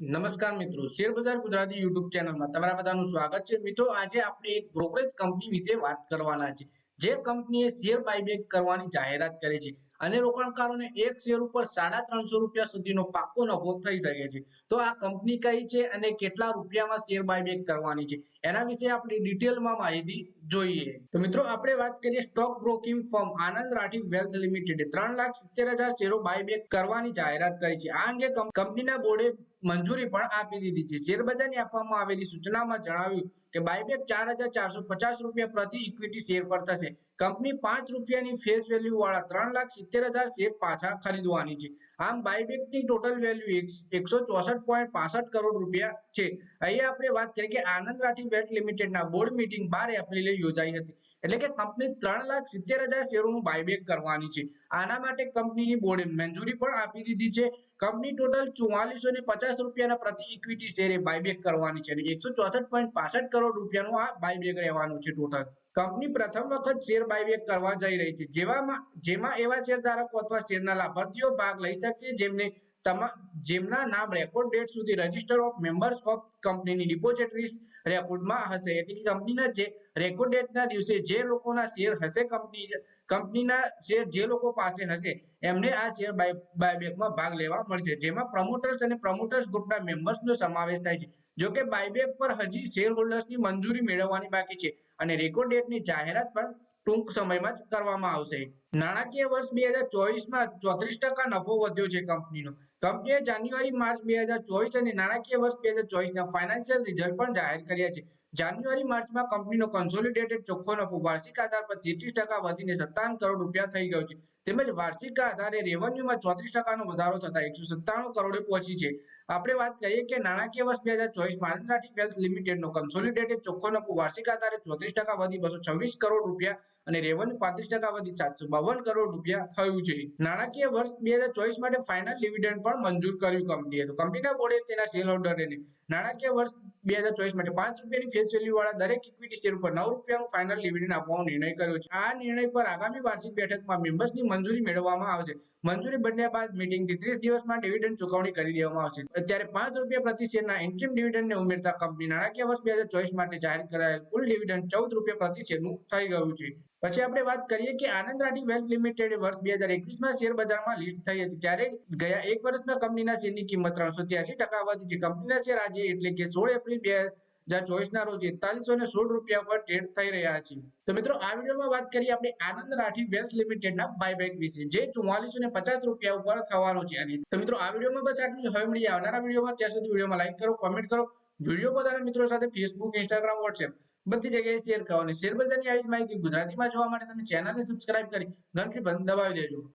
નમસ્કાર મિત્રો, શેર બજાર ગુજરાતી યુટ્યુબ ચેનલમાં તમારા બધાનું સ્વાગત છે. મિત્રો, આજે આપણે એક બ્રોકરેજ કંપની વિશે વાત કરવાના છે. જે કંપનીએ શેર બાયબેક કરવાની જાહેરાત કરી છે અને રોકાણકારોને એક શેર ઉપર સાડા ત્રણસો રૂપિયા સુધીનો પાક્કો નફો થઈ શકે છે. તો આ કંપની કઈ છે અને કેટલા રૂપિયામાં શેર બાયબેક કરવાની છે? એના વિશે આપણે ડિટેલમાં માહિતી જોઈએ. તો મિત્રો, આપણે વાત કરીએ stock broking firm Anand Rathi wealth લિમિટેડે ત્રણ લાખ સિત્તેર હજાર શેરો બાયબેક કરવાની જાહેરાત કરી છે. આ અંગે કંપ- કંપનીના બોર્ડે મંજૂરી પણ આપી દીધી છે. શેર બજારની આપવામાં આવેલી સૂચનામાં જણાવ્યું કે બાયબેક ચાર હજાર ચારસો પચાસ રૂપિયા પ્રતિ ઇક્વિટી શેર પર થશે. કંપની પાંચ રૂપિયાની ફેસ વેલ્યુ વાળા ત્રણ લાખ સિત્તેર હજાર શેર પાછા ખરીદવાની છે. આમ બાયબેકની ટોટલ વેલ્યુ એકસો ચોસઠ પોઈન્ટ પાસઠ કરોડ રૂપિયા છે. અહીંયા આપણે વાત કરીએ કે આનંદ રાઠી વેલ્થ લિમિટેડના બોર્ડ મીટિંગ બાર એપ્રિલે યોજાઈ હતી. એટલે કે કંપની ત્રણ લાખ સિત્તેર હજાર શેરોનું બાયબેક કરવાની છે. આના માટે કંપનીની બોર્ડે મંજૂરી પણ આપી દીધી છે. કંપની ટોટલ ચુમ્માલીસો ને પચાસ રૂપિયાના પ્રતિ ઇક્વિટી શેરે બાયબેક કરવાની છે એકસો કરોડ રૂપિયાનું આ બાયબેક રહેવાનું છે ટોટલ કંપની પ્રથમ વખત શેર બાયબેક કરવા જઈ રહી છે. જેવામાં, જેમાં એવા શેરધારકો અથવા શેરના લાભાર્થીઓ ભાગ લઈ શકશે જેમને જેમના નામ રેકોર્ડ ડેટ સુધી રજિસ્ટર ઓફ મેમ્બર્સ ઓફ કંપનીની ડિપોઝિટરીઝ રેકોર્ડમાં હશે. એટલે કે કંપનીના જે રેકોર્ડ ડેટના દિવસે જે લોકોના શેર હશે કંપની કંપનીના શેર જે લોકો પાસે હશે, એમને આ શેર બાય, બાયબેકમાં ભાગ લેવા મળશે. જેમાં પ્રમોટર્સ અને પ્રમોટર્સ ગ્રુપના મેમ્બર્સનો સમાવેશ થાય છે. જો કે બાયબેક પર હજી શેર હોલ્ડર્સની મંજૂરી મેળવવાની બાકી છે અને રેકોર્ડ ડેટની જાહેરાત પણ ટૂંક સમયમાં જ કરવામાં આવશે. નાણાકીય વર્ષ બે હજાર ચોવીસમાં ચોત્રીસ ટકા નફો વધ્યો છે કંપનીનો. કંપનીએ જાન્યુઆરી, માર્ચ બે હજાર ચોવીસ અને નાણાકીય વર્ષ બે હજાર ચોવીસના ફાઇનાન્શિયલ રિઝલ્ટ પણ જાહેર કર્યા છે. જાન્યુઆરી, માર્ચમાં કંપનીનો કન્સોલિડેટેડ ચોખ્ખો નફો વાર્ષિક આધાર પર તેત્રીસ ટકા વધીને સત્તાવન કરોડ રૂપિયા થઈ ગયો છે. તેમજ વાર્ષિક આધારે રેવન્યુમાં ચોત્રીસ ટકાનો વધારો થતા એકસો સત્તાણું કરોડે પહોંચી છે. આપણે વાત કરીએ કે નાણાકીય વર્ષ બે હજાર ચોવીસ રાઠી વેલ્થ લિમિટેડનો કન્સોલિડેટેડ ચોખ્ખો નફો વાર્ષિક આધારે ચોત્રીસ ટકા વધી બસો છવ્વીસ કરોડ રૂપિયા અને રેવન્યુ પાંત્રીસ ટકા વધી સાતસો બાવન કરોડ રૂપિયા થયું છે. નાણાકીય વર્ષ બે હજાર ચોવીસ માટે ફાઇનલ ડિવિડન્ડ પણ મંજૂર કર્યું કંપનીએ તો. કંપનીના બોર્ડે તેના શેર હોલ્ડરને નાણાકીય વર્ષ બે હજાર ચોવીસ માટે પાંચ રૂપિયાની ફેસ વેલ્યુ વાળા દરેક ઇક્વિટી શેર ઉપર નવ રૂપિયાનું ફાઇનલ ડિવિડન્ડ આપવાનો નિર્ણય કર્યો છે. આ નિર્ણય પર આગામી વાર્ષિક બેઠકમાં મેમ્બર્સની મંજૂરી મેળવવામાં આવશે. મંજૂરી બન્યા બાદ મીટિંગથી ત્રીસ દિવસમાં ડિવિડન્ડ ચૂકવણી કરી દેવામાં આવશે. અત્યારે પાંચ રૂપિયા પ્રતિ શેરના ઇન્ટ્રીમ ડિવિડન્ડને ઉમેરતા કંપની નાણાકીય વર્ષ બે હજાર ચોવીસ માટે જાહેર કરાયેલ કુલ ડિવિડન્ડ ચૌદ રૂપિયા પ્રતિ શેરનું થઈ ગયું છે. પછી આપણે વાત કરીએ કે આનંદ રાઠી વેલ્થ લિમિટેડ વર્ષ બે હજાર એકવીસમાં શેર બજારમાં લિસ્ટ થઈ હતી. ત્યારે ગયા એક વર્ષમાં કંપનીના શેરની કિંમત ત્રણસો ત્યાસી ટકા વધી છે. કંપનીના શેર આજે એટલે કે સોળ એપ્રિલ બે હજાર ચોવીસના રોજ એકતાલીસો ને સોળ રૂપિયા પર ટ્રેડ થઈ રહ્યા છે. તો મિત્રો, આ વિડીયોમાં વાત કરીએ આપણે આનંદ રાઠી વેલ્થ લિમિટેડના બાયબેક વિશે, જે ચુમ્માલીસો ને પચાસ રૂપિયા ઉપર થવાનો છે અને તો મિત્રો, આ વિડીયોમાં બસ આટલું. હવે મળીએ આવનારા વિડીયોમાં. ત્યાં સુધી વિડીયોમાં લાઈક કરો કોમેન્ટ કરો. વીડિયો પોતાના મિત્રો સાથે ફેસબુક ઇન્સ્ટાગ્રામ વોટ્સએપ બધી જગ્યાએ શેર કરો અને શેર બજારની આવી માહિતી ગુજરાતીમાં જોવા માટે તમે ચેનલને સબસ્ક્રાઇબ કરી ઘંટી બંધ દબાવી દેજો.